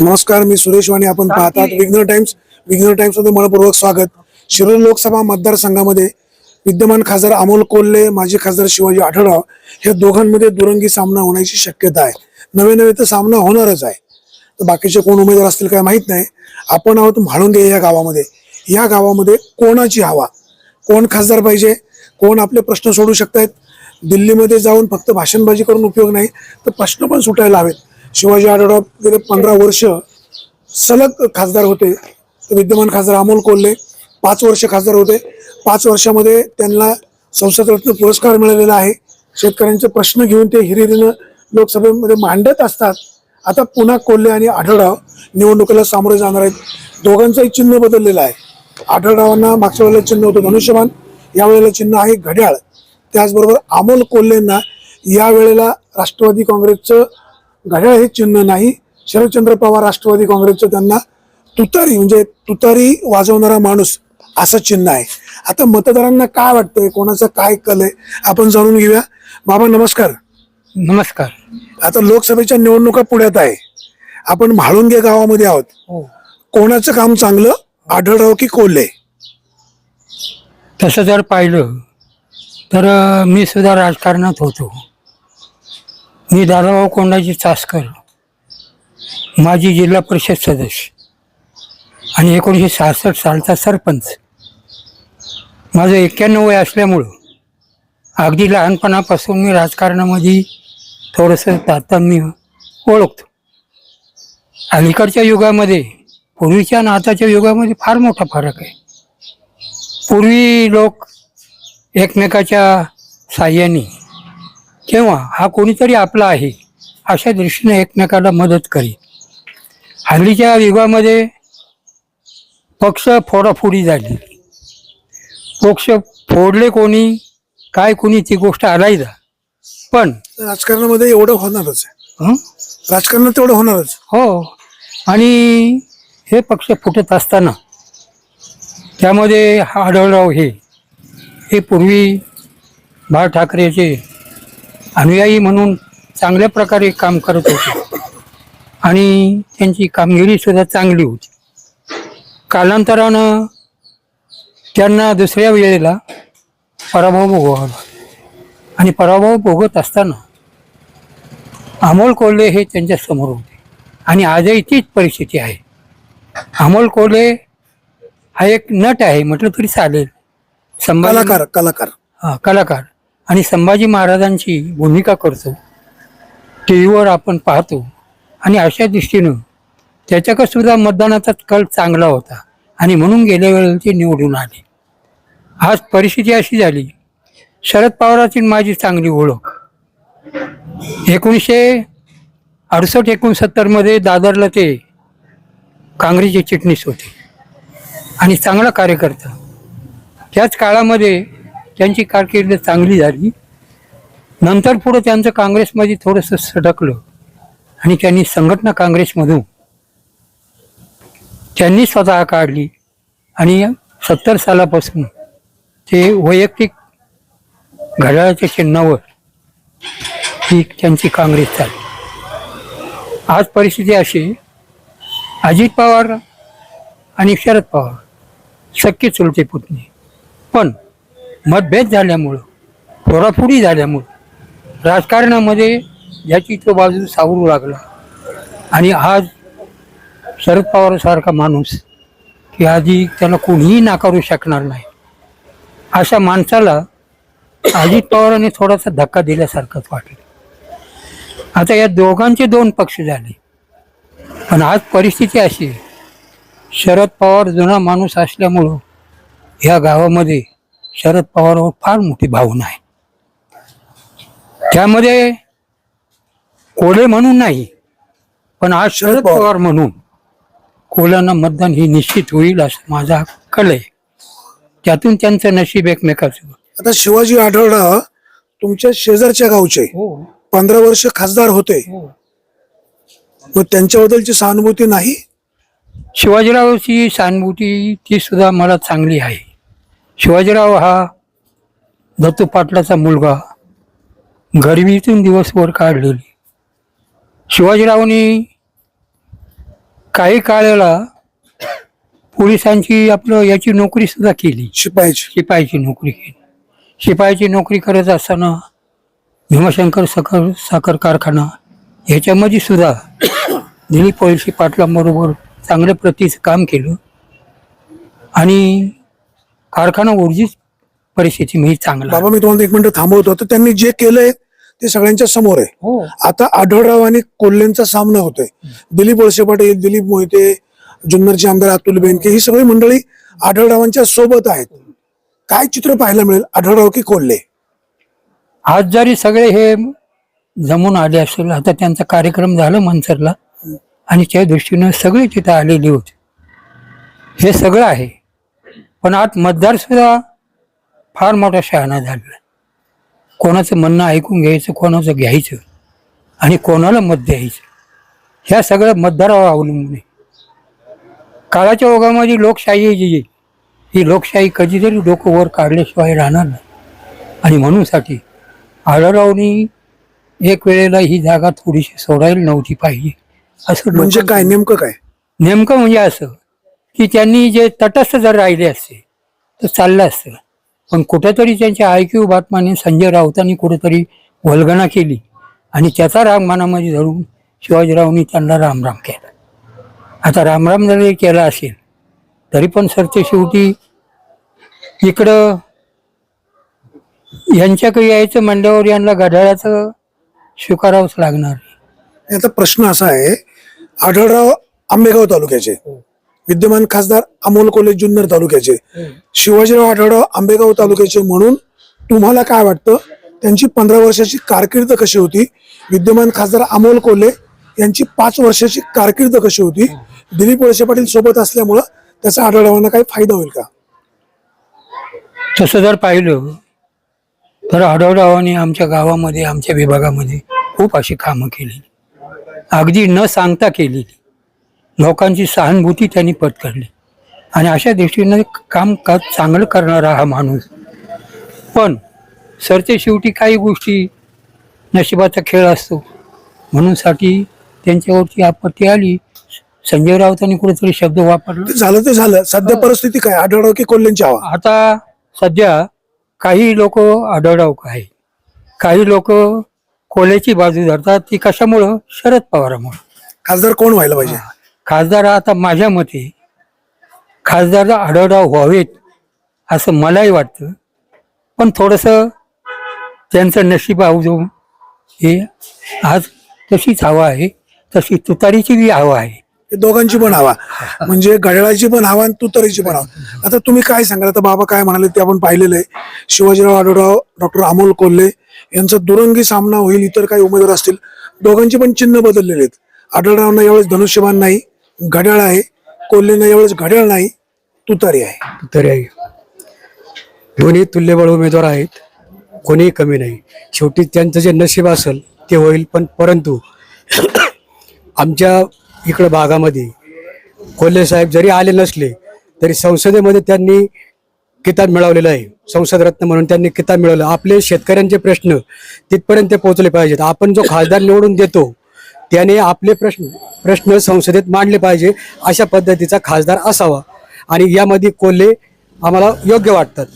नमस्कार. मी सुरेश वाणी. आपण पाहतात विघ्न टाइम्स. विघ्न टाइम्समध्ये मनपूर्वक स्वागत. शिरूर लोकसभा मतदारसंघामध्ये विद्यमान खासदार अमोल कोल्हे माजी खासदार शिवाजी आढळराव हे दोघांमध्ये दुरंगी सामना होण्याची शक्यता आहे. नवे नवे तर सामना होणारच आहे. तर बाकीचे कोण उमेदवार असतील काय माहीत नाही. आपण आहोत म्हाळुंगे या गावामध्ये. या गावामध्ये कोणाची हवा? कोण खासदार पाहिजे? कोण आपले प्रश्न सोडू शकतायत? दिल्लीमध्ये जाऊन फक्त भाषणबाजी करून उपयोग नाही तर प्रश्न पण सुटायला हवेत. शिवाजी आढळराव गेले पंधरा वर्ष सलग खासदार होते. विद्यमान खासदार अमोल कोल्हे पाच वर्ष खासदार होते. पाच वर्षामध्ये त्यांना संसद रत्न पुरस्कार मिळालेला आहे. शेतकऱ्यांचे प्रश्न घेऊन ते हिरिरीनं लोकसभेमध्ये मांडत असतात. आता पुन्हा कोल्हे आणि आढळराव निवडणुकीला सामोरे जाणार आहेत. दोघांचंही चिन्ह बदललेलं आहे. आढळरावांना मागच्या वेळेला चिन्ह होतं धनुष्यमान यावेळेला चिन्ह आहे घड्याळ. त्याचबरोबर अमोल कोल्हेंना यावेळेला राष्ट्रवादी काँग्रेसचं घड्याळ हे चिन्ह नाही. शरदचंद्र पवार राष्ट्रवादी काँग्रेसचं त्यांना तुतारी म्हणजे तुतारी वाजवणारा माणूस असं चिन्ह आहे. आता मतदारांना काय वाटतंय? कोणाचा काय कल आहे? आपण जाणून घेऊया. बाबा नमस्कार. नमस्कार. आता लोकसभेच्या निवडणुका पुण्यात आहे. आपण म्हाळुंगे गावामध्ये आहोत. हो. कोणाचं काम चांगलं? आढळराव की कोल्हे? तसं जर पाहिलं तर मी सुद्धा राजकारणात होतो. मी दादाभाऊ कोंडाजी चासकर माजी जिल्हा परिषद सदस्य आणि एकोणीसशे सहासष्ट सालचा सरपंच. माझं एक्क्याण्णव वय असल्यामुळं अगदी लहानपणापासून मी राजकारणामध्ये थोडंसं तारतम्य ओळखतो. अलीकडच्या युगामध्ये पूर्वीच्या आणि आताच्या युगामध्ये फार मोठा फरक आहे. पूर्वी लोक एकमेकाच्या साह्याने किंवा हा कोणीतरी आपला आहे अशा दृष्टीने एकमेकाला मदत करी हल्लीच्या युगामध्ये पक्ष फोडाफोडी झाली. पक्ष फोडले कोणी काय कोणी ती गोष्ट आलायदा. पण राजकारणामध्ये एवढं होणारच हं? राजकारणात तेवढं होणारच. हो. आणि हे पक्ष फुटत असताना त्यामध्ये हा आढळराव हे हे पूर्वी बाळ ठाकरेचे अनुयायी म्हणून चांगल्या प्रकारे काम करत होते. आणि त्यांची कामगिरीसुद्धा चांगली होती. कालांतरानं त्यांना दुसऱ्या वेळेला पराभव भोगावा लागला. आणि पराभव भोगत असताना अमोल कोल्हे हे त्यांच्यासमोर होते. आणि आजही तीच परिस्थिती आहे. अमोल कोल्हे हा एक नट आहे म्हटलं तरी चालेल. कलाकार कलाकार. हा कलाकार. आणि संभाजी महाराजांची भूमिका करतो. टी व्हीवर आपण पाहतो आणि अशा दृष्टीनं त्याच्याकडे सुद्धा मतदानाचा कल चांगला होता आणि म्हणून गेल्या वेळेला ते निवडून आले. आज परिस्थिती अशी झाली शरद पवाराची माझी चांगली ओळख. एकोणीसशे अडुसष्ट एकोणसत्तरमध्ये दादरला ते काँग्रेसचे चिटणीस होते. आणि चांगला कार्यकर्ता. त्याच काळामध्ये त्यांची कारकीर्द चांगली झाली. नंतर पुढं त्यांचं काँग्रेसमध्ये थोडंसं सडकलं आणि त्यांनी संघटना काँग्रेसमधून त्यांनी स्वतः काढली आणि सत्तर सालापासून ते वैयक्तिक घड्याळाच्या चिन्हावर ही त्यांची काँग्रेस चालली आज परिस्थिती अशी अजित पवार आणि शरद पवार शक्य चुलते पुतणे. पण मतभेद झाल्यामुळं फोडाफोडी झाल्यामुळं राजकारणामध्ये याची तो बाजू सावरू लागला. आणि आज शरद पवारसारखा माणूस की आधी त्याला कोणीही नाकारू शकणार नाही. अशा माणसाला अजित पवारांनी थोडासा धक्का दिल्यासारखंच वाटलं. आता या दोघांचे दोन पक्ष झाले. पण आज परिस्थिती अशी आहे. शरद पवार जुना माणूस असल्यामुळं ह्या गावामध्ये शरद पवारवर फार मोठी भावना आहे. त्यामध्ये कोले म्हणून नाही पण आज शरद पवार. म्हणून कोल्यांना मतदान ही निश्चित होईल असं माझा कल आहे. त्यातून त्यांचं नशीब एकमेकाचं आता शिवाजी आढळराव तुमच्या शेजारच्या गावचे हो. पंधरा वर्ष खासदार होते. हो. मग त्यांच्याबद्दलची सहानुभूती नाही? शिवाजीरावची सहानुभूती ती सुद्धा मला चांगली आहे. शिवाजीराव हा दत्तू पाटलाचा मुलगा. गरिबीतून दिवसभर काढलेली. शिवाजीरावनी काही काळाला पोलिसांची आपलं याची नोकरी सुद्धा केली. शिपायाची शिपायाची नोकरी केली. शिपायाची नोकरी करत असताना भीमाशंकर साखर साखर कारखाना ह्याच्यामध्ये सुद्धा दिलीप वळशी पाटलांबरोबर चांगल्या प्रतीचं काम केलं. आणि कारखाना ऊर्जित परिस्थिती म्हणजे चांगला बाबा मी तुम्हाला एक मिनिट थांबवतो. तर त्यांनी जे केलंय ते सगळ्यांच्या समोर आहे. हो. आता आढळराव आणि कोल्हेंचा सामना होतोय. दिलीप वळसे पाटील दिलीप मोहिते जुन्नरचे आमदार अतुल बेनके ही सगळी मंडळी आढळरावांच्या सोबत आहेत. काय चित्र पाहायला मिळेल आढळराव की कोल्हे? आज जरी सगळे हे जमून आले असेल आता त्यांचा कार्यक्रम झाला मनसरला आणि त्या दृष्टीनं सगळे तिथं आलेले होते. हे सगळं आहे. पण आज मतदार सुद्धा फार मोठा शहाणा झालेला कोणाचं म्हणणं ऐकून घ्यायचं कोणाचं घ्यायचं आणि कोणाला मत द्यायचं ह्या सगळं मतदारावर अवलंबून आहे. काळाच्या ओघामध्ये लोकशाही आहे जी आहे, ही लोकशाही कधीतरी डोकं वर काढल्याशिवाय राहणार नाही. आणि म्हणूनसाठी आढळरावनी एक वेळेला ही जागा थोडीशी सोडायला नव्हती पाहिजे असं म्हणजे काय नेमकं काय? नेमकं म्हणजे असं की त्यांनी जे तटस्थ जर राहिले असते तर चाललं असतं. पण कुठेतरी त्यांच्या आयक्यू बातमाने संजय राऊतांनी कुठेतरी वल्गना केली आणि त्याचा राग मनामध्ये धरून शिवाजीरावनी त्यांना रामराम केला. आता रामराम जरी केला असेल तरी पण सरते शेवटी इकडं यांच्याकडे यायचं म्हणल्यावर यांना गढाळाचं स्वीकारावंच लागणार. याचा प्रश्न असा आहे आढळराव आंबेगाव तालुक्याचे. विद्यमान खासदार अमोल कोल्हे जुन्नर तालुक्याचे. शिवाजीराव आढळराव आंबेगाव तालुक्याचे म्हणून तुम्हाला काय वाटतं? त्यांची पंधरा वर्षाची कारकीर्द कशी होती? विद्यमान खासदार अमोल कोल्हे यांची पाच वर्षाची कारकीर्द कशी होती? दिलीप वळसे पाटील सोबत असल्यामुळं त्याचा आढळरावांना काही फायदा होईल का? तसं जर पाहिलं तर आढळरावांनी आमच्या गावामध्ये आमच्या विभागामध्ये खूप अशी कामं केली अगदी न सांगता केलेली. लोकांची सहानुभूती त्यांनी पत्करली. आणि अशा दृष्टीनं काम का चांगलं करणारा हा माणूस. पण सरते शेवटी काही गोष्टी नशिबाचा खेळ असतो. म्हणून साठी त्यांच्यावरची आपत्ती आली. संजय राऊतांनी कुठेतरी शब्द वापरला. झालं ते झालं. सध्या परिस्थिती काय? आढळराव की कोल्हेंची हवा? आता सध्या काही लोक आढळराव आहे. काही लोक कोल्याची बाजू धरतात. ती कशामुळं? शरद पवारामुळं. खासदार कोण व्हायला पाहिजे? खासदार आता माझ्या मते खासदार आढळराव व्हावेत असं मलाही वाटतं. पण थोडंसं त्यांचं नशीब आवडून हे आज तशीच हवा आहे. तशी तुतारीची बी हवा आहे. दोघांची पण हवा. म्हणजे घड्याळाची पण हवा आणि तुतारीची पण हवा. आता तुम्ही काय सांगाल? आता बाबा काय म्हणाले ते आपण पाहिलेलं आहे. शिवाजीराव आढळराव डॉक्टर अमोल कोल्हे यांचा दुरंगी सामना होईल इतर काही उमेदवार असतील. दोघांची पण चिन्ह बदललेले आहेत. आढळरावांना यावेळेस धनुष्यबाण नाही. घड्याळ आहे. कोल्हेना यावेळेस घड्याळ नाही तुतारी आहे. तरी आहे. दोन्ही तुल्यबळ उमेदवार आहेत. कोणीही कमी नाही. शेवटी त्यांचं जे नशीब असेल ते होईल. पण परंतु आमच्या इकडं भागामध्ये कोल्हे साहेब जरी आले नसले तरी संसदेमध्ये त्यांनी किताब मिळवलेलं आहे. संसद रत्न म्हणून त्यांनी किताब मिळवलं. आपले शेतकऱ्यांचे प्रश्न तिथपर्यंत पोहोचले पाहिजेत. आपण जो खासदार निवडून देतो त्याने आपले प्रश्न प्रश्न संसदेत मांडले पाहिजे अशा पद्धतीचा खासदार असावा. आणि यामध्ये कोल्हे आम्हाला योग्य वाटतात.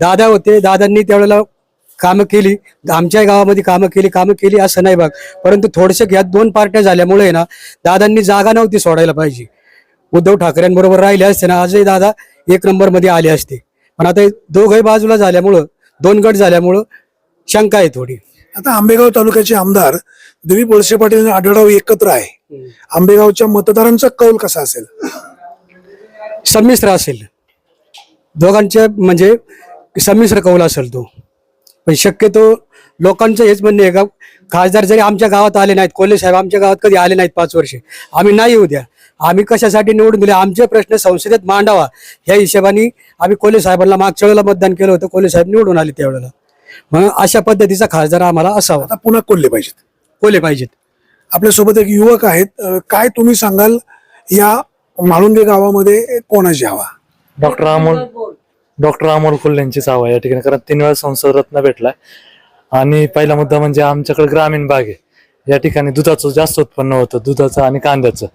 दादा होते दादांनी त्यावेळेला कामं केली आमच्या गावामध्ये कामं केली कामं केली असं नाही बघ. परंतु थोडशे यात दोन पार्ट्या झाल्यामुळे ना दादांनी जागा नव्हती सोडायला पाहिजे. उद्धव ठाकरेंबरोबर राहिले असते ना आजही दादा एक नंबरमध्ये आले असते. पण आता दोघही बाजूला झाल्यामुळं दोन गट झाल्यामुळं शंका आहे थोडी. आता आंबेगाव तालुक्याचे आमदार दिलीप वळसे पाटील आणि आढळराव एकत्र आहे. आंबेगावच्या मतदारांचा कौल कसा असेल? संमिश्र असेल. दोघांच्या म्हणजे संमिश्र कौल असेल तो. पण शक्यतो लोकांचं हेच म्हणणे आहे का खासदार जरी आमच्या गावात आले नाहीत कोल्हे साहेब आमच्या गावात कधी आले नाहीत पाच वर्षे आम्ही नाही येऊ द्या. आम्ही कशासाठी निवडून दिले? आमचे प्रश्न संसदेत मांडावा. या हिशोबाने आम्ही कोल्हे साहेबांना मागच्या वेळेला मतदान केलं होतं कोल्हे साहेब निवडून आले त्यावेळेला. मग अशा पद्धतीचा खासदार आम्हाला असावा. आता पुन्हा कोल्हे पाहिजेत. कोल्हे पाहिजेत. आपल्यासोबत एक युवक आहेत. अं, काय तुम्ही सांगाल? या म्हाळुंगे गावामध्ये कोणाची हवा? डॉक्टर अमोल डॉक्टर अमोल कोल्हेंचीच हवा आहे या ठिकाणी कारण तीन वेळा संसद रत्न भेटलाय. आणि पहिला मुद्दा म्हणजे आमच्याकडे ग्रामीण भाग आहे. या ठिकाणी दुधाचं जास्त उत्पन्न होतं दुधाचं आणि कांद्याचं.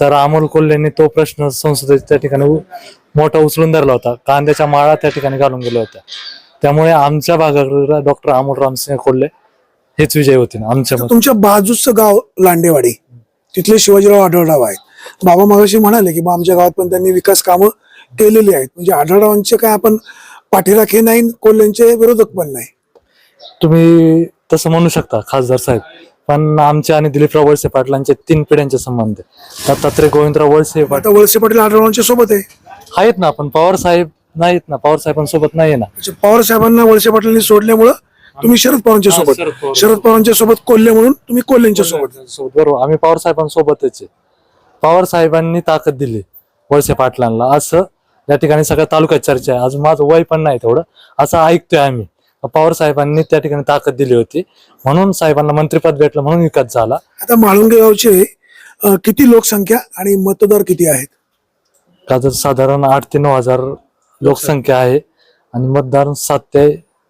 तर अमोल कोल्हेंनी तो प्रश्न संसदेत त्या ठिकाणी उ- मोठा उचलून धरला होता. कांद्याच्या माळा त्या ठिकाणी घालून गेल्या होत्या. त्यामुळे आमच्या भागाकडे डॉक्टर अमोल रामसिंह कोल्हे हेच विजय होते आमच्या मते. तुमच्या बाजूचं गाव लांडेवाडी तिथले शिवाजीराव आढळराव आहेत. बाबा मगाशी म्हणाले की बा आमच्या गावात पण त्यांनी विकास कामं केलेली आहेत. म्हणजे आढळरावांचे काय आपण पाठीराखे नाही कोल्ह्यांचे विरोधक पण नाही. तुम्ही तसं म्हणू शकता खासदार साहेब. पण आमचे आणि दिलीपराव वळसे पाटलांचे तीन पिढ्यांचे संबंध आहे दत्तात्रय गोविंदराव वळसे पाटील आता वळसे पाटील आढळरावांच्या सोबत आहे. आहेत ना पण पवार साहेब नाहीत ना पवार साहेबांसोबत नाहीये ना. पवार साहेबांना वळसे पाटलांनी सोडल्यामुळं तुम्ही शरद पवारांच्या सोबत. शरद पवार. शरद पवारांच्या सोबत कोल्हे म्हणून तुम्ही कोल्ह्यांच्या सोबत. सोबत बरोबर. आम्ही पवार साहेबांसोबतच आहे. पवार साहेबांनी ताकद दिली वळसे पाटलांना. असं या ठिकाणी सगळ्या तालुक्यात चर्चा आहे. अजून माझं वय पण नाही तेवढं. असं ऐकतोय आम्ही. पवार साहेबांनी त्या ठिकाणी ताकद दिली होती. म्हणून साहेबांना मंत्रिपद भेटलं म्हणून विकास झाला. आता माळुंगे गावचे अं, किती लोकसंख्या आणि मतदार किती आहेत? का तर साधारण आठ ते नऊ हजार लोकसंख्या आहे. आणि मतदार सात ते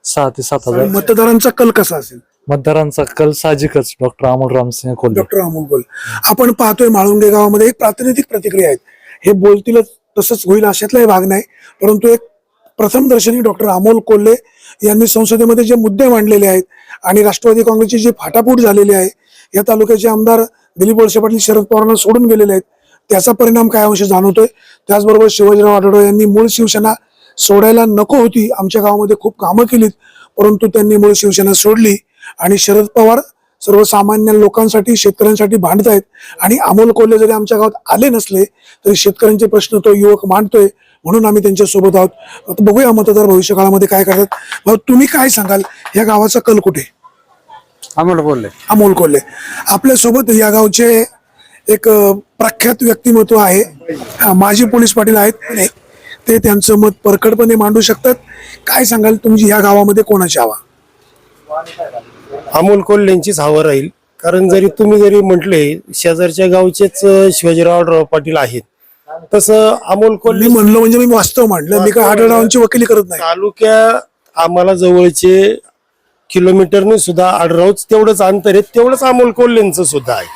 सहा ते सात हजार. मतदारांचा कल कसा असेल? मतदारांचा कल साहजिकच. Doctor Amol Ramsingh Kolhe. Doctor Amol Coal आपण पाहतोय माळुंगे गावामध्ये एक प्रातिनिधिक प्रतिक्रिया आहेत हे बोलतीलच तसंच होईल अशातलाही भाग नाही. परंतु एक प्रथम दर्शनी डॉक्टर अमोल कोल्हे यांनी संसदेमध्ये जे मुद्दे मांडलेले आहेत आणि राष्ट्रवादी काँग्रेसची जी फाटाफूट झालेली आहे या तालुक्याचे आमदार दिलीप वळसे पाटील शरद पवारांना सोडून गेलेले आहेत त्याचा परिणाम काय अंश जाणवतोय? त्याचबरोबर शिवाजीराव आढळराव यांनी मूळ शिवसेना सोडायला नको होती. आमच्या गावामध्ये खूप कामं केलीत परंतु त्यांनी मूळ शिवसेना सोडली आणि शरद पवार सर्वसामान्य लोकांसाठी शेतकऱ्यांसाठी भांडतायत आणि अमोल कोल्हे जरी आमच्या गावात आले नसले तरी शेतकऱ्यांचे प्रश्न तो युवक मांडतोय म्हणून आम्ही त्यांच्यासोबत आहोत. आता बघूया मतदार भविष्य काळामध्ये काय करतात. भाऊ तुम्ही काय सांगाल? या गावाचा कल कुठे? अमोल बोलले अमोल कोल्हे. आपल्यासोबत या गावचे एक प्रख्यात व्यक्तिमत्व आहे. माजी पोलीस पाटील आहेत. ते त्यांचं मत परखडपणे मांडू शकतात. काय सांगाल तुमची या गावामध्ये कोणाची हवा? अमोल कोल्हेंचीच हवं राहील. कारण जरी तुम्ही जरी म्हटले शेजारच्या गावचेच शिवाजीराव पाटील आहेत. तसं अमोल मी कोल्हे म्हणलो म्हणजे मी वास्तव मांडलं मी काय आढळरावांची वकिली करत नाही. तालुक्या आम्हाला जवळचे किलोमीटरने सुद्धा आडरावच तेवढंच अंतर आहे. तेवढंच अमोल कोल्हेंचं सुद्धा आहे.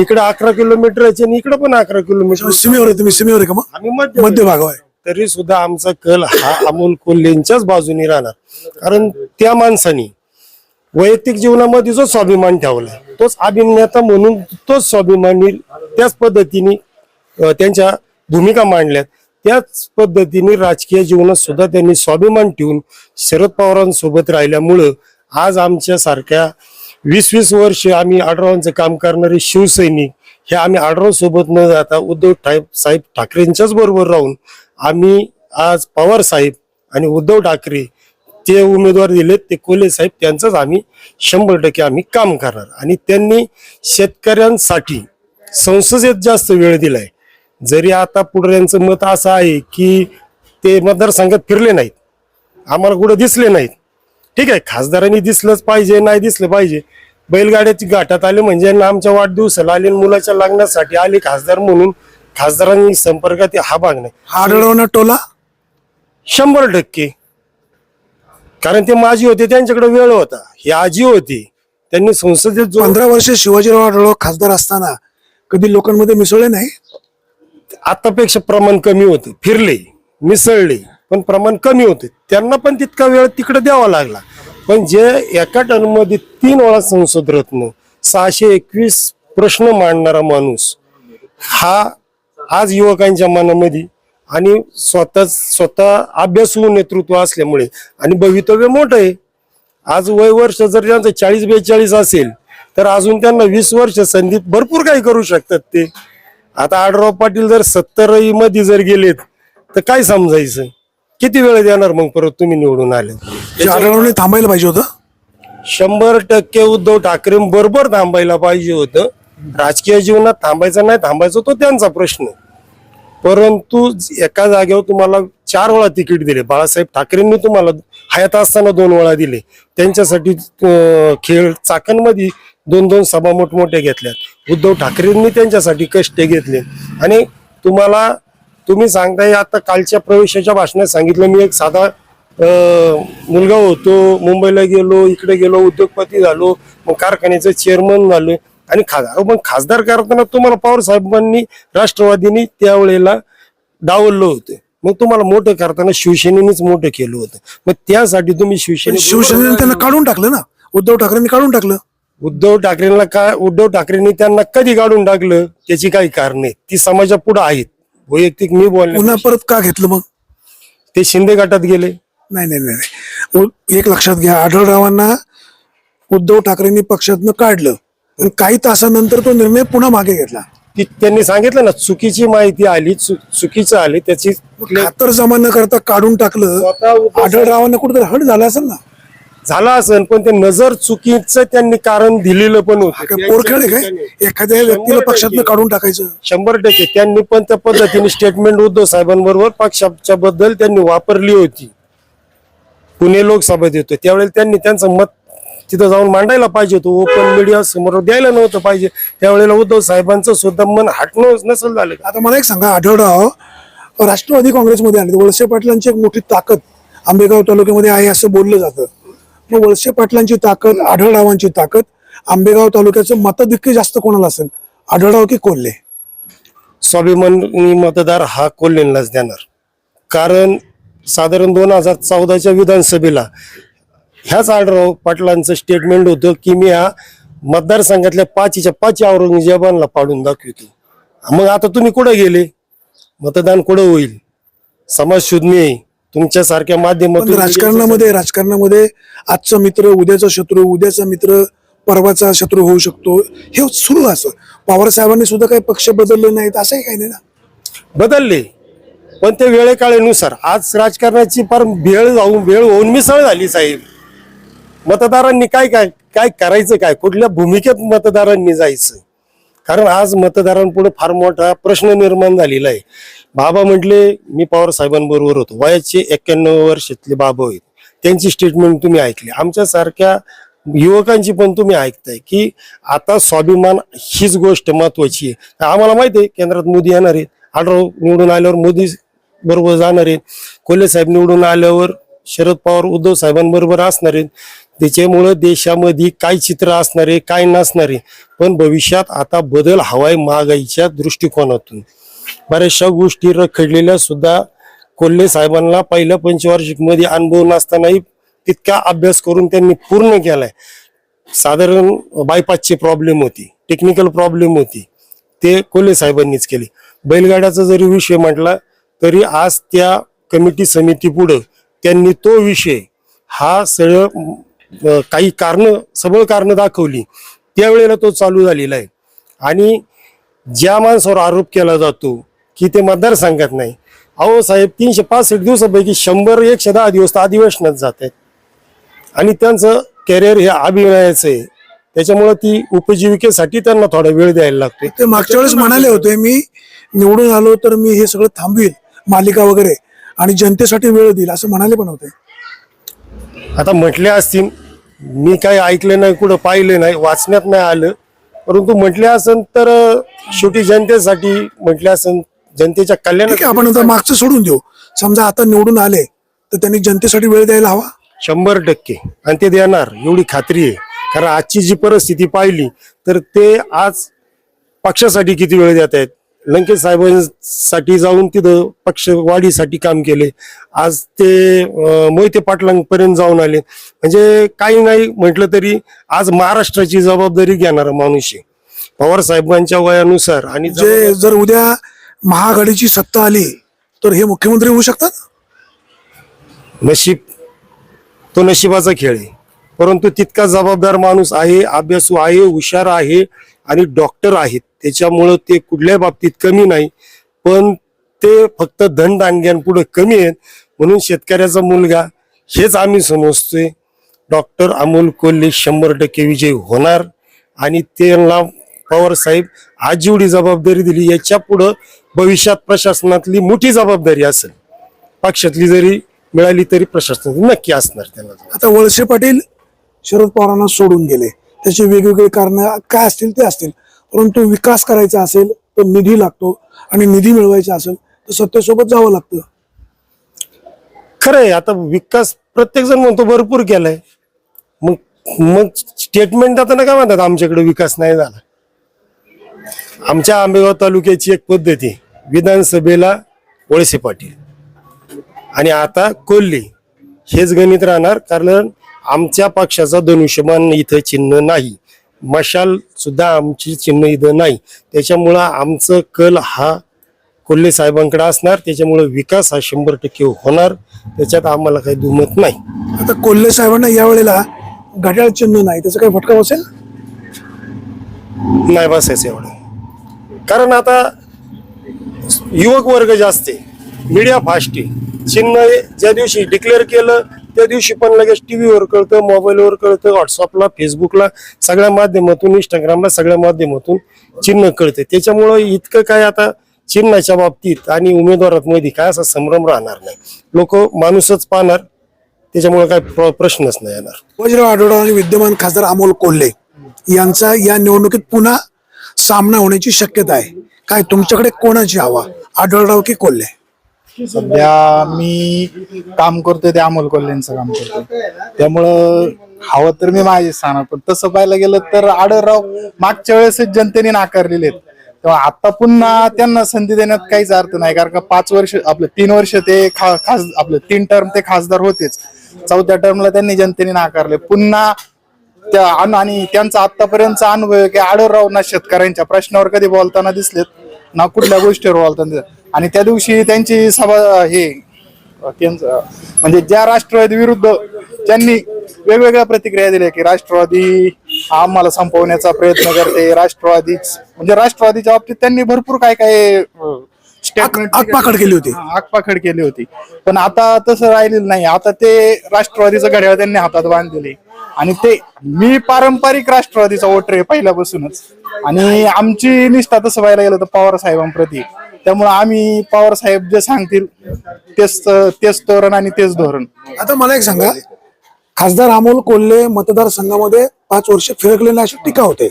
इकडे अकरा किलोमीटरचे आणि इकडे पण अकरा किलोमीटर. सीमेवर आहे तुम्ही सीमेवर आहे का मग? आम्ही मध्य मध्य भागावर आहे. तरी सुद्धा आमचा कल हा अमोल कोल्हेंच्याच बाजूने राहणार. कारण त्या माणसाने वैयक्तिक जीवनामध्ये जो स्वाभिमान ठेवला तोच अभिनेता म्हणून तोच स्वाभिमानी त्याच पद्धतीने त्यांच्या भूमिका मांडल्यात. त्याच पद्धतीने राजकीय जीवनात सुद्धा त्यांनी स्वाभिमान ठेवून शरद पवारांसोबत राहिल्यामुळं आज आमच्या सारख्या वीस वीस वर्ष आम्ही आडरावांचं काम करणारे शिवसैनिक हे आम्ही आडराव सोबत न जाता उद्धव ठाय साहेब ठाकरेंच्याच बरोबर राहून आम्ही आज पवार साहेब आणि उद्धव ठाकरे ते उमेदवार दिलेत ते कोले साहेब त्यांचंच आम्ही शंभर टक्के आम्ही काम करणार. आणि त्यांनी शेतकऱ्यांसाठी संसदेत जास्त वेळ दिलाय. जरी आता पुढऱ्यांचं मत असं आहे की ते मतदारसंघात फिरले नाहीत आम्हाला कुठं दिसले नाहीत ठीक आहे खासदारांनी दिसलंच पाहिजे नाही दिसलं पाहिजे. बैलगाड्याची घाटात आले म्हणजे यांना आमच्या वाढदिवसाला आले आणि मुलाच्या लग्नासाठी आले खासदार म्हणून खासदारांनी संपर्कात हा भाग नाही. आढळरावांना टोला? शंभर टक्के. कारण ते माझी होते त्यांच्याकडे वेळ होता. ही आजी होती त्यांनी संसदेत जो पंधरा वर्ष शिवाजीराव आढळराव खासदार असताना कधी लोकांमध्ये मिसळले नाही? आतापेक्षा प्रमाण कमी होते. फिरले मिसळले. पण प्रमाण कमी होते. त्यांना पण तितका वेळ तिकडे द्यावा लागला. पण जे एका टर्ममध्ये तीन वेळा संसद रत्न सहाशे एकवीस प्रश्न मांडणारा माणूस हा आज युवकांच्या मनामध्ये आणि स्वतः स्वतः अभ्यासू नेतृत्व असल्यामुळे आणि भवितव्य मोठं आहे. आज वय वर्ष जर त्यांचं चाळीस बेचाळीस असेल तर अजून त्यांना वीस वर्ष संधीत भरपूर काही करू शकतात ते. आता आडराव पाटील जर सत्तरमध्ये जर गेलेत तर काय समजायचं? किती वेळ देणार मग परत तुम्ही निवडून आले? थांबायला पाहिजे होतं? शंभर टक्के उद्धव ठाकरे बरोबर थांबायला पाहिजे होतं. राजकीय जीवनात थांबायचं नाही थांबायचं तो त्यांचा प्रश्न परंतु एका जागेवर तुम्हाला चार वेळा तिकीट दिले. बाळासाहेब ठाकरेंनी तुम्हाला हयात असताना दोन वेळा दिले. त्यांच्यासाठी खेळ चाकणमध्ये दोन दोन सभा मोठमोठ्या घेतल्यात. उद्धव ठाकरेंनी त्यांच्यासाठी कष्ट घेतले. आणि तुम्हाला तुम्ही सांगताय आता कालच्या प्रवेशाच्या भाषणात सांगितलं. मी एक साधा मुलगा होतो मुंबईला गेलो इकडे गेलो उद्योगपती झालो मग कारखान्याचं चेअरमन झालो. आणि खा- अहो, मग खासदार करताना तुम्हाला पवार साहेबांनी राष्ट्रवादीनी त्यावेळेला डावललं होतं. मग तुम्हाला मोठं करताना शिवसेनेनेच मोठं केलं होतं. मग त्यासाठी तुम्ही शिवसेने शिवसेनेने त्यांना काढून टाकलं ना? उद्धव ठाकरेंनी काढून टाकलं? उद्धव ठाकरेंना काय उद्धव ठाकरेंनी त्यांना कधी काढून टाकलं? त्याची काही कारण ती समाजा पुढे आहेत. वैयक्तिक मी बोलले पुन्हा परत का घेतलं मग? ते शिंदे गटात गेले. नाही नाही नाही नाही. उ- एक लक्षात घ्या आढळरावांना उद्धव ठाकरेंनी पक्षातनं काढलं. आणि काही तासानंतर तो निर्णय पुन्हा मागे घेतला. ती त्यांनी सांगितलं ना चुकीची माहिती आली चु- चुकीचं आली त्याची खातर जमा न करता काढून टाकलं. स्वतः उद्धव आढळरावांना कुठेतरी हट झाला असेल ना? झाला असेल पण ते नजर चुकीचं त्यांनी कारण दिलेलं पण होतं. पोरखेड काय? एखाद्या व्यक्तीला पक्षातनं काढून टाकायचं. शंभर टक्के. त्यांनी पण त्या पद्धतीने स्टेटमेंट उद्धव साहेबांबरोबर पक्षाच्या बद्दल त्यांनी वापरली होती. पुणे लोकसभेत येतो त्यावेळेला त्यांनी त्यांचं मत तिथं जाऊन मांडायला पाहिजे होतं. ओपन मीडिया समोर द्यायला नव्हतं पाहिजे. त्यावेळेला उद्धव साहेबांचं सुद्धा मन हटणं नसेल झालं. आता मला एक सांगा आढळराव राष्ट्रवादी काँग्रेसमध्ये आले. वळसे पाटलांची एक मोठी ताकद आंबेगाव तालुक्यामध्ये आहे असं बोललं जातं. मग वळसे पाटलांची ताकद आढळरावांची ताकद आंबेगाव तालुक्याचं मतधिक्य जास्त कोणाला असेल? आढळराव की कोल्हे? स्वाभिमानी मतदार हा कोल्हेलाच देणार. कारण साधारण दोन हजार चौदाच्या विधानसभेला ह्याच आढळराव पाटलांचं स्टेटमेंट होतं की मी हा मतदारसंघातल्या पाचीच्या पाच औरंगजेबांना पाडून दाखवतो. मग आता तुम्ही कुठं गेले? मतदान कुठं होईल? समाज शोधणे तुमच्यासारख्या माध्यमातून राजकारणामध्ये राजकारणामध्ये आजचा मित्र उद्याचा शत्रू उद्याचा मित्र परवाचा शत्रू होऊ शकतो. हे सुरू असं. पवार साहेबांनी सुद्धा काही पक्ष बदलले नाहीत असंही काही नाही ना? बदलले. पण ते वेळेकाळेनुसार. आज राजकारणाची फार भेळ जाऊन वेळ होऊन मिसळ झाली साहेब. मतदारांनी काय काय काय करायचं काय? कुठल्या भूमिकेत मतदारांनी जायचं? कारण आज मतदारांपुढे फार मोठा प्रश्न निर्माण झालेला आहे. बाबा म्हटले मी पवार साहेबांबरोबर होतो. वयाचे एक्क्याण्णव वर्षातले बाबा आहेत त्यांची स्टेटमेंट तुम्ही ऐकली. आमच्यासारख्या युवकांची पण तुम्ही ऐकताय की आता स्वाभिमान हीच गोष्ट महत्वाची आहे. आम्हाला माहिती आहे केंद्रात मोदी येणार आहेत. आढळराव निवडून आल्यावर मोदी बरोबर जाणार आहेत. कोल्हे साहेब निवडून आल्यावर शरद पवार उद्धव साहेबांबरोबर असणार आहेत. त्याच्यामुळं देशामध्ये काय चित्र असणार आहे काय नसणार आहे पण भविष्यात आता बदल हवाय महागाईच्या दृष्टिकोनातून. बऱ्याचशा गोष्टी रखडलेल्या सुद्धा कोल्हे साहेबांना पहिल्या पंचवार्षिकमध्ये अनुभव नसतानाही तितका अभ्यास करून त्यांनी पूर्ण केलाय. साधारण बायपासची प्रॉब्लेम होती टेक्निकल प्रॉब्लेम होती ते कोल्हे साहेबांनीच केली. बैलगाड्याचा जरी विषय म्हटला तरी आज त्या कमिटी समिती पुढं त्यांनी तो विषय हा सगळं काही कारण सबळ कारण दाखवली. त्यावेळेला तो चालू झालेला आहे. आणि ज्या माणसावर आरोप केला जातो की ते मतदारसंघात नाही. अहो साहेब तीनशे पासष्ट दिवसापैकी शंभर एकशे दहा दिवस तर अधिवेशनात जात आहेत. आणि त्यांचं कॅरियर हे अभिनयाचं आहे. त्याच्यामुळे ती उपजीविकेसाठी त्यांना थोडा वेळ द्यायला लागतो ते मागच्या वेळेस म्हणाले होते मी निवडून आलो तर मी हे सगळं थांबवील मालिका वगैरे आणि जनतेसाठी वेळ देईल असं म्हणाले पण होते. आता म्हटले असतील मी काही ऐकलं नाही कुठं पाहिलं नाही वाचण्यात नाही आलं. परंतु म्हटले असन तर शेवटी जनतेसाठी म्हटले असन जनतेच्या आहे आपण आता मागचं सोडून देऊ. समजा आता निवडून आले तर त्यांनी जनतेसाठी वेळ द्यायला हवा? शंभर टक्के. आणि ते देणार एवढी खात्री आहे. कारण आजची जी परिस्थिती पाहिली तर ते आज पक्षासाठी किती वेळ देत आहेत लंकेश साहेबांसाठी जाऊन तिथं पक्ष वाढीसाठी काम केले. आज ते मोहिते पाटलांपर्यंत जाऊन आले. म्हणजे काही नाही म्हटलं तरी आज महाराष्ट्राची जबाबदारी घेणारा माणूस आहे. पवार साहेबांच्या वयानुसार आणि जे जर उद्या महाआघाडीची सत्ता आली तर हे मुख्यमंत्री होऊ शकतात? नशीब तो नशिबाचा खेळ आहे. परंतु तितका जबाबदार माणूस आहे अभ्यासू आहे हुशार आहे आणि डॉक्टर आहेत. त्याच्यामुळं ते कुठल्या बाबतीत कमी नाही. पण ते फक्त धन दांडग्यांपुढे कमी आहेत. म्हणून शेतकऱ्याचा मुलगा हेच आम्ही समजतोय. डॉक्टर अमोल कोल्हे शंभर टक्के विजय होणार. आणि त्यांना पवार साहेब आज जेवढी जबाबदारी दिली याच्या पुढं भविष्यात प्रशासनातली मोठी जबाबदारी असेल. पक्षातली जरी मिळाली तरी प्रशासनात नक्की असणार त्यांना. आता वळसे पाटील शरद पवारांना सोडून गेले. त्याची वेगवेगळी कारण काय असतील ते असतील. परंतु विकास करायचा असेल तर निधी लागतो आणि निधी मिळवायचा असेल तर सत्तेसोबत जावं लागतं. खरंय आता विकास प्रत्येक जण म्हणतो भरपूर केलाय. मग मग स्टेटमेंट आता ना काय म्हणतात आमच्याकडे विकास नाही झाला. आमच्या आंबेगाव तालुक्याची एक पद्धती विधानसभेला वळसे पाटील. आणि आता कोल्ली हेच गणित राहणार कारण आमच्या पक्षाचा धनुष्यमान इथं चिन्ह नाही. मशाल सुद्धा आमची चिन्ह इथं नाही. त्याच्यामुळं आमचं कल हा कोल्हे साहेबांकडे असणार. त्याच्यामुळं विकास हा शंभर टक्के होणार. त्याच्यात आम्हाला काही दुमत नाही. आता कोल्हे साहेबांना यावेळेला घड्याळ चिन्ह नाही. त्याचा काही फटका बसेल? नाही बसायचं एवढं. कारण आता युवक वर्ग जास्त आहे मीडिया फास्ट आहे. चिन्ह ज्या दिवशी डिक्लेअर केलं त्या दिवशी पण लगेच टीव्हीवर कळतं मोबाईलवर कळतं व्हॉट्सअपला फेसबुकला सगळ्या माध्यमातून इंस्टाग्रामला सगळ्या माध्यमातून चिन्ह कळतं. त्याच्यामुळं इतकं काय आता चिन्हाच्या बाबतीत आणि उमेदवारात मध्ये काय असा संभ्रम राहणार नाही. लोक माणूसच पाहणार त्याच्यामुळे काय प्र- प्रश्नच नाही येणार. वज्र आढळराव आणि विद्यमान खासदार अमोल कोल्हे यांचा या निवडणुकीत पुन्हा सामना होण्याची शक्यता आहे. काय तुमच्याकडे कोणाची हवा? आढळराव की कोल्हे? सध्या मी काम करतोय ते अमोल कोल्हेंचं काम करतोय. त्यामुळं हवं तर मी माझे सांगणार पण तसं पाहायला गेलं तर आडरराव मागच्या वेळेसच जनतेने नाकारलेले आहेत. तेव्हा आता पुन्हा त्यांना संधी देण्यात काहीच अर्थ नाही कारण का पाच वर्ष आपलं तीन वर्ष ते खा खास आपलं तीन टर्म ते खासदार होतेच. चौथ्या टर्मला त्यांनी जनतेने नाकारले. पुन्हा त्या आणि त्यांचा आतापर्यंतचा अनुभव आहे की आडरराव ना शेतकऱ्यांच्या प्रश्नावर कधी बोलताना दिसलेत ना कुठल्या गोष्टीवर बोलताना आणि त्या दिवशी त्यांची सभा हे त्यांचं म्हणजे ज्या राष्ट्रवादी विरुद्ध त्यांनी वेगवेगळ्या प्रतिक्रिया दिल्या की राष्ट्रवादी आम्हाला संपवण्याचा प्रयत्न करते राष्ट्रवादी म्हणजे राष्ट्रवादीच्या बाबतीत त्यांनी भरपूर काय काय स्टेटमेंट आगपाखड केली होती. आगपाखड केली होती. पण आता तसं राहिलेलं नाही. आता ते राष्ट्रवादीचं घड्याळ त्यांनी हातात बांधलेले आणि ते मी पारंपरिक राष्ट्रवादीचा वोटर आहे पहिल्यापासूनच. आणि आमची निष्ठा तसं पाहायला गेलं तर पवार साहेबांप्रती त्यामुळे आम्ही पवार साहेब जे सांगतील तेच तेच धोरण आणि तेच धोरण. आता मला एक सांगा खासदार अमोल कोल्हे मतदारसंघामध्ये पाच वर्ष फिरकलेले अशी टीका होते.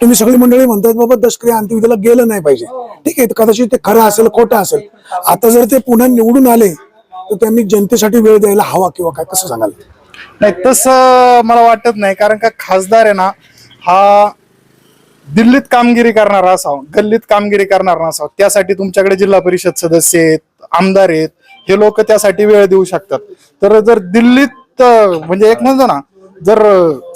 तुम्ही सगळी मंडळी म्हणतात बाबा दशक्रिया अंत्यविधीला गेलं नाही पाहिजे. ठीक आहे कदाचित ते खरं असेल खोटं असेल. आता जर ते पुन्हा निवडून आले तर त्यांनी जनतेसाठी वेळ द्यायला हवा किंवा काय कसं सांगाल? नाही तसं मला वाटत नाही कारण का खासदार आहे ना हा दिल्लीत कामगिरी करणार असाव गल्लीत कामगिरी करणार नसाव त्यासाठी तुमच्याकडे जिल्हा परिषद सदस्य आहेत आमदार आहेत हे लोक त्यासाठी वेळ देऊ शकतात. तर जर दिल्लीत म्हणजे एक म्हणतो ना जर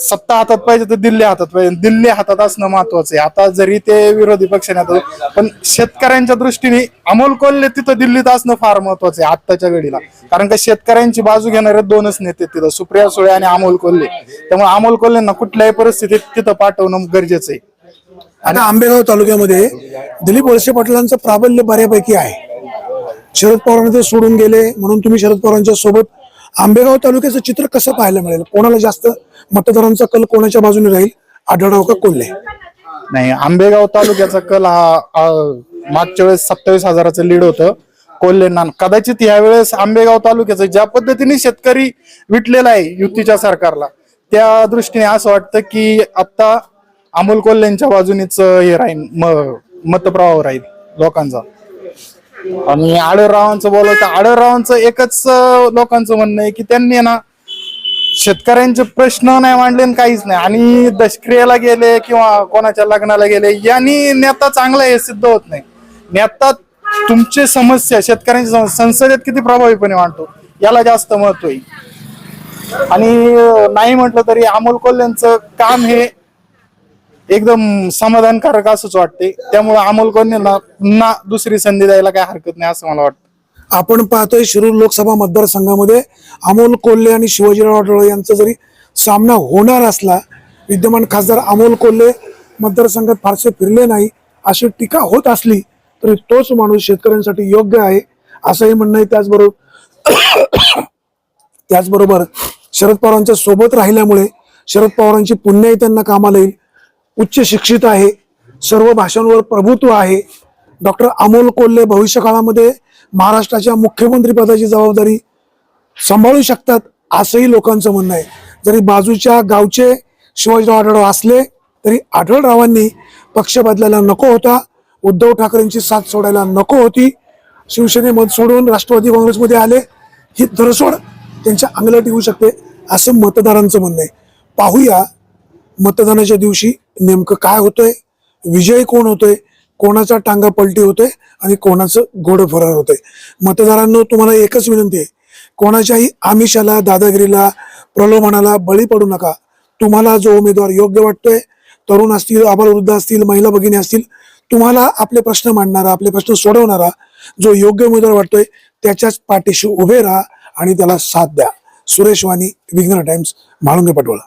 सत्ता हातात पाहिजे तर दिल्ली हातात पाहिजे. दिल्ली हातात असणं महत्वाचं आहे. आता जरी ते विरोधी पक्षाने आता पण शेतकऱ्यांच्या दृष्टीने अमोल कोल्हे तिथं दिल्लीत असणं फार महत्वाचं आहे आत्ताच्या घडीला. कारण का शेतकऱ्यांची बाजू घेणारे दोनच नेते तिथं सुप्रिया सुळे आणि अमोल कोल्हे. त्यामुळे अमोल कोल्हेंना कुठल्याही परिस्थितीत तिथं पाठवणं गरजेचं आहे. आता आंबेगाव तालुक्यामध्ये दिलीप वळसे पाटलांचं प्राबल्य बऱ्यापैकी आहे. शरद पवारांना ते सोडून गेले म्हणून तुम्ही शरद पवारांच्या सोबत आंबेगाव तालुक्याचं चित्र कसं पाहायला मिळेल? कोणाला जास्त मतदारांचा कल कोणाच्या बाजूने राहील? आढळाव का कोल्हे? नाही आंबेगाव तालुक्याचा कल हा मागच्या वेळेस सत्तावीस हजाराचं लीड होतं. कोल्हेंना कदाचित यावेळेस आंबेगाव तालुक्याचं ज्या पद्धतीने शेतकरी विटलेला आहे युतीच्या सरकारला त्या दृष्टीने असं वाटतं की आता अमोल कोल्हेंच्या बाजूनेच हे राहील म- मतप्रवाह राहील लोकांचा. आणि आडररावांचं बोलायचं आडळरावांचं एकच लोकांचं म्हणणं आहे की त्यांनी ना शेतकऱ्यांचे प्रश्न नाही मांडले आणि काहीच नाही. आणि दशक्रियेला गेले किंवा कोणाच्या लग्नाला गेले यांनी नेता चांगला हे सिद्ध होत नाही. नेता तुमचे समस्या शेतकऱ्यांची संसदेत किती प्रभावीपणे मांडतो याला जास्त महत्त्व आहे. आणि नाही म्हटलं तरी अमोल कोल्ह्यांचं काम हे एकदम समाधानकारक असंच वाटते. त्यामुळे अमोल कोल्हेंना पुन्हा दुसरी संधी द्यायला काही हरकत नाही असं मला वाटतं. आपण पाहतोय शिरूर लोकसभा मतदारसंघामध्ये अमोल कोल्हे आणि शिवाजीराव आढळराव यांचा जरी सामना होणार असला विद्यमान खासदार अमोल कोल्हे मतदारसंघात फारसे फिरले नाही अशी टीका होत असली तरी तोच माणूस शेतकऱ्यांसाठी योग्य आहे असंही म्हणणं आहे. त्याचबरोबर त्याचबरोबर शरद पवारांच्या सोबत राहिल्यामुळे शरद पवारांची पुण्याही त्यांना कामाला येईल उच्च शिक्षित आहे सर्व भाषांवर प्रभुत्व आहे. डॉक्टर अमोल कोल्हे भविष्य काळामध्ये महाराष्ट्राच्या मुख्यमंत्रीपदाची जबाबदारी सांभाळू शकतात असंही लोकांचं म्हणणं आहे. जरी बाजूच्या गावचे शिवाजीराव आढळराव असले तरी आढळरावांनी पक्ष बदलायला नको होता. उद्धव ठाकरेंची साथ सोडायला नको होती. शिवसेनेमध्ये सोडून राष्ट्रवादी काँग्रेसमध्ये आले. ही धरसोड त्यांच्या अंगलट येऊ शकते असं मतदारांचं म्हणणं आहे. पाहूया मतदानाच्या दिवशी नेमकं काय होतंय? विजय कोण होतोय? कोणाचा टांगा पलटी होतोय आणि कोणाचं घोडं फरार होतंय? मतदारांनो तुम्हाला एकच विनंती आहे. कोणाच्याही आमिषाला दादागिरीला प्रलोभनाला बळी पडू नका. तुम्हाला जो उमेदवार योग्य वाटतोय तरुण असतील आबालवृद्ध असतील महिला भगिनी असतील तुम्हाला आपले प्रश्न मांडणारा आपले प्रश्न सोडवणारा जो योग्य उमेदवार वाटतोय त्याच्याच पाठीशी उभे राहा आणि त्याला साथ द्या. सुरेश वाणी विघ्न टाइम्स म्हाळुंगे पटोळा.